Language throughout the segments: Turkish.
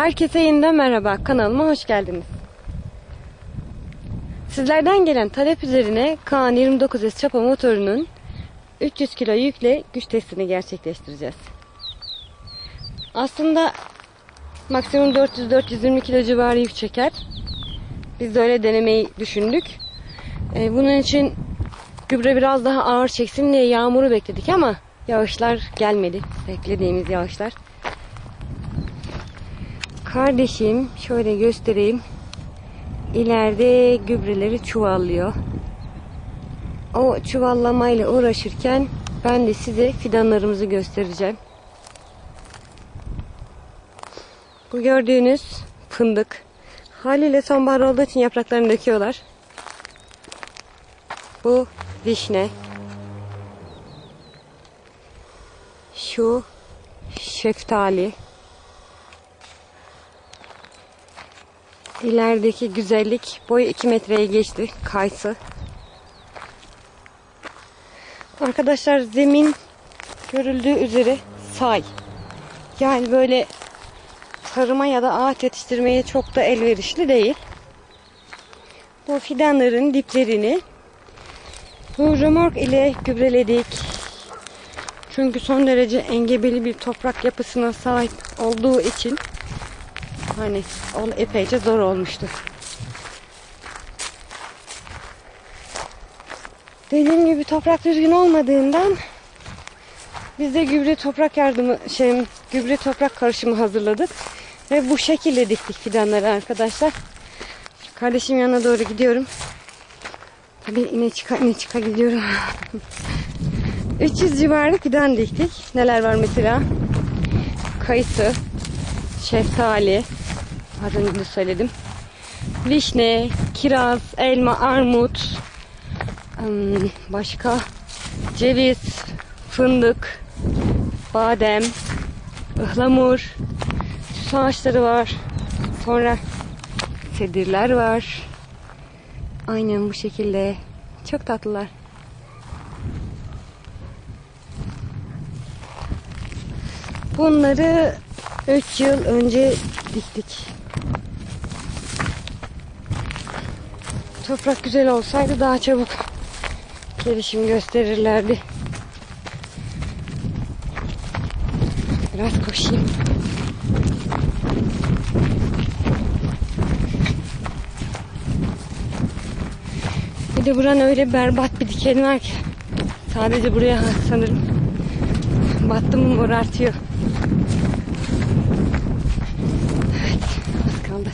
Herkese yeniden merhaba. Kanalıma hoş geldiniz. Sizlerden gelen talep üzerine Kaan 29S çapa motorunun 300 kilo yükle güç testini gerçekleştireceğiz. Aslında maksimum 400-420 kilo civarı yük çeker. Biz de öyle denemeyi düşündük. Ee, bunun için gübre biraz daha ağır çeksin diye yağmuru bekledik ama yağışlar gelmedi. Beklediğimiz yağışlar. Kardeşim şöyle göstereyim. İleride gübreleri çuvallıyor. O çuvallamayla uğraşırken ben de size fidanlarımızı göstereceğim. Bu gördüğünüz fındık. Haliyle sonbahar olduğu için yapraklarını döküyorlar. Bu vişne. Şu şeftali. İlerideki güzellik boyu 2 metreye geçti. Kayısı. Arkadaşlar zemin görüldüğü üzere say. Yani böyle tarıma ya da ağaç yetiştirmeye çok da elverişli değil. Bu fidanların diplerini bu römork ile gübreledik. Çünkü son derece engebeli bir toprak yapısına sahip olduğu için hani o epeyce zor olmuştu. Dediğim gibi toprak düzgün olmadığından biz de gübre toprak yardımı şey gübre toprak karışımı hazırladık ve bu şekilde diktik fidanları arkadaşlar. Kardeşim yanına doğru gidiyorum. Tabii ine çıka ine çıka gidiyorum. 300 civarı fidan diktik. Neler var mesela? Kayısı, şeftali, az önce de söyledim. Vişne, kiraz, elma, armut, başka ceviz, fındık, badem, ıhlamur, süs ağaçları var. Sonra sedirler var. Aynen bu şekilde. Çok tatlılar. Bunları 3 yıl önce diktik. Toprak güzel olsaydı daha çabuk gelişim gösterirlerdi. Biraz koşayım. Bir de buranın öyle berbat bir dikeni var ki. Sadece buraya sanırım. Battım mı morartıyor. Evet, az kaldı.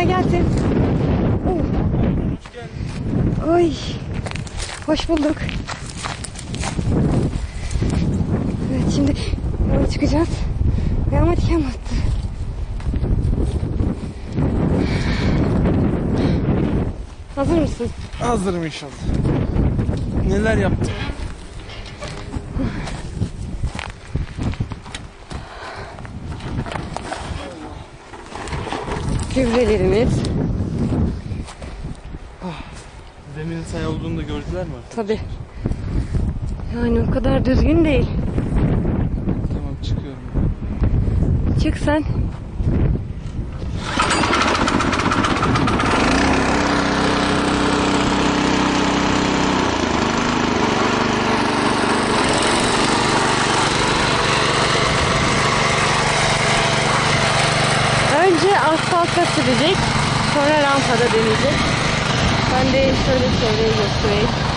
Kolay gelsin. Oh. Oy. Hoş bulduk. Evet şimdi yola çıkacağız. Ayağıma diken battı. Hazır mısın? Hazırım inşallah. Neler yaptım? Gübrelerimiz. Zeminin say olduğunu da gördüler mi? Tabi. Yani o kadar düzgün değil. Tamam çıkıyorum. Çık sen. Önce sürecek. Sonra rampada deneyecek. Ben de şöyle çevreyi göstereyim.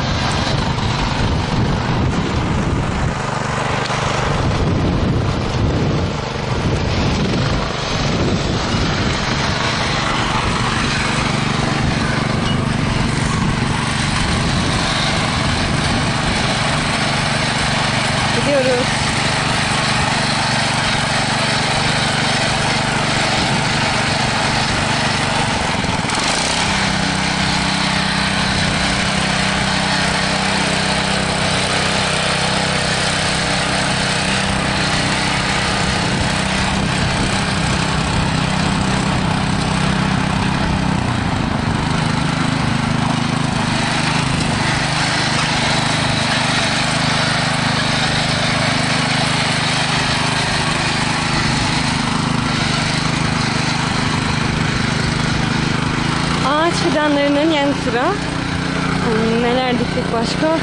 Sıra hmm, neler diktik başka?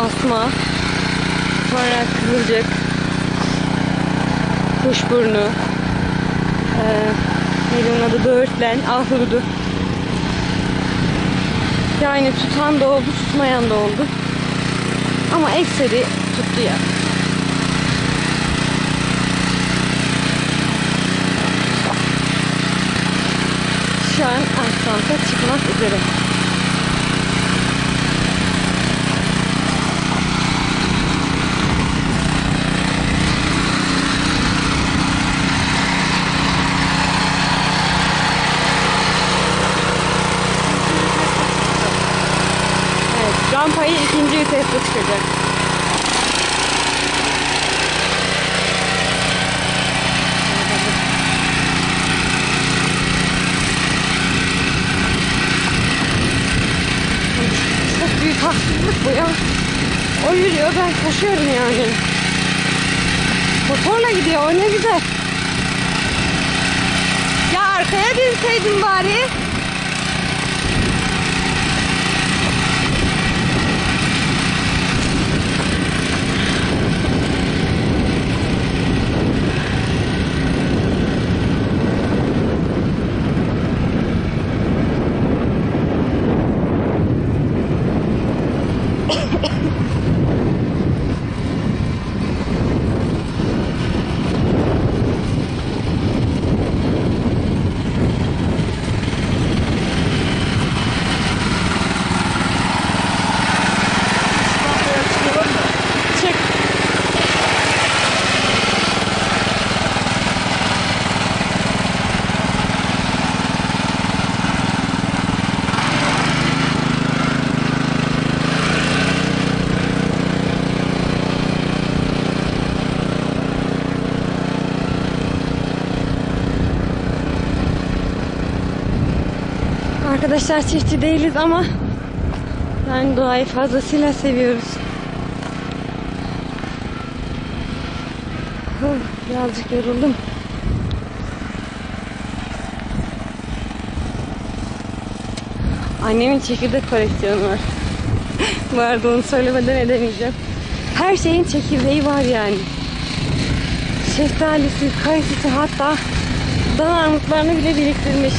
Asma, sonra kıvırcık, kuşburnu, ee, neydi onun adı? Böğürtlen, ahududu. Yani tutan da oldu, tutmayan da oldu. Ama ekseri tuttu ya. Şu an asfalta çıkmak üzere. Evet, rampayı viteste çıkacak. Çok büyük haksızlık bu ya. O yürüyor ben koşuyorum yani. Motorla gidiyor o ne güzel. Ya arkaya binseydin bari. Çık. Arkadaşlar çiftçi değiliz ama yani doğayı fazlasıyla seviyoruz. Birazcık yoruldum. Annemin çekirdek koleksiyonu var. Bu arada onu söylemeden edemeyeceğim. Her şeyin çekirdeği var yani. Şeftalisi, kayısısı hatta dağ armutlarını bile biriktirmiş.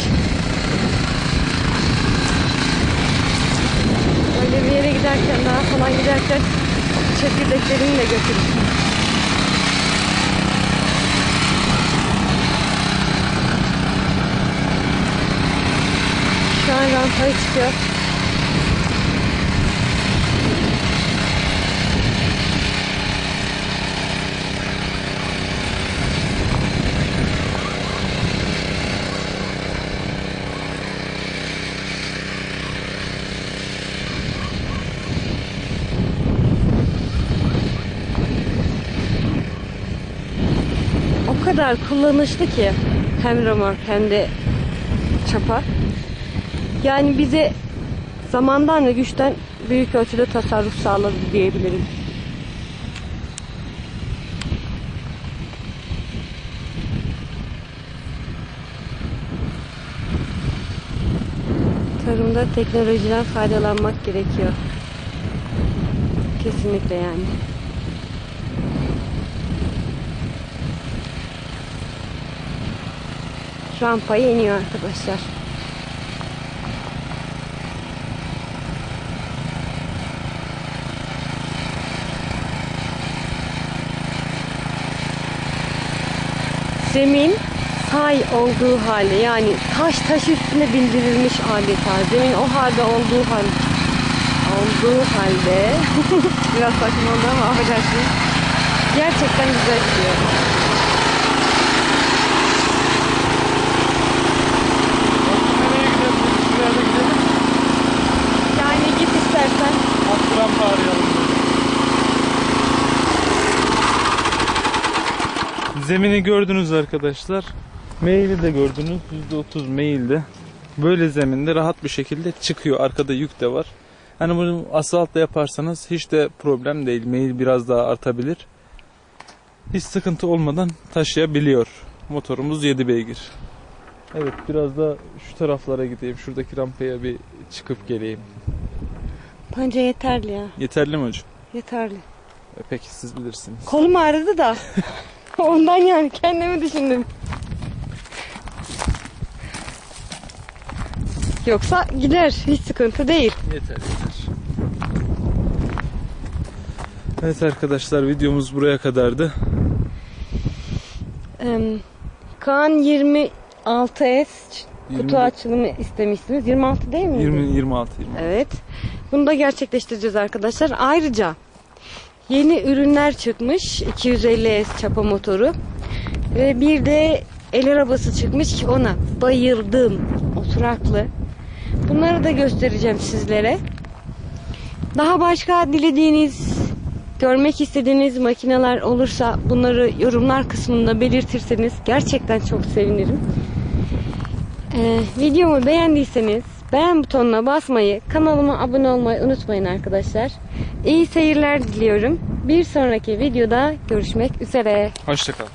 Öyle bir yere giderken, daha falan giderken çekirdeklerini de götürür. Şu an rampaya çıkıyor. O kadar kullanışlı ki hem römork hem de çapa. Yani bize zamandan ve güçten büyük ölçüde tasarruf sağladı diyebilirim. Tarımda teknolojiden faydalanmak gerekiyor. Kesinlikle yani. Rampaya iniyor arkadaşlar. zemin say olduğu halde yani taş taş üstüne bindirilmiş adeta zemin o halde olduğu hal olduğu halde biraz saçma oldu ama affedersiniz gerçekten güzel gidiyor. Zemini gördünüz arkadaşlar. Meyili de gördünüz. %30 meyilde. Böyle zeminde rahat bir şekilde çıkıyor. Arkada yük de var. Hani bunu asfaltla yaparsanız hiç de problem değil. Meyil biraz daha artabilir. Hiç sıkıntı olmadan taşıyabiliyor. Motorumuz 7 beygir. Evet biraz da şu taraflara gideyim. Şuradaki rampaya bir çıkıp geleyim. Bence yeterli ya. Yeterli mi hocam? Yeterli. E, Peki siz bilirsiniz. Kolum ağrıdı da. Ondan yani kendimi düşündüm. Yoksa gider. Hiç sıkıntı değil. Yeter yeter. Evet arkadaşlar videomuz buraya kadardı. Em, Kaan 26S kutu 20, açılımı istemişsiniz. 26 değil mi? 20 26 20. Evet. Bunu da gerçekleştireceğiz arkadaşlar. Ayrıca yeni ürünler çıkmış. 250S çapa motoru. Ve bir de el arabası çıkmış. Ona bayıldım. Oturaklı. Bunları da göstereceğim sizlere. Daha başka dilediğiniz, görmek istediğiniz makineler olursa bunları yorumlar kısmında belirtirseniz gerçekten çok sevinirim. Ee, videomu beğendiyseniz beğen butonuna basmayı, kanalıma abone olmayı unutmayın arkadaşlar. İyi seyirler diliyorum. Bir sonraki videoda görüşmek üzere. Hoşçakalın.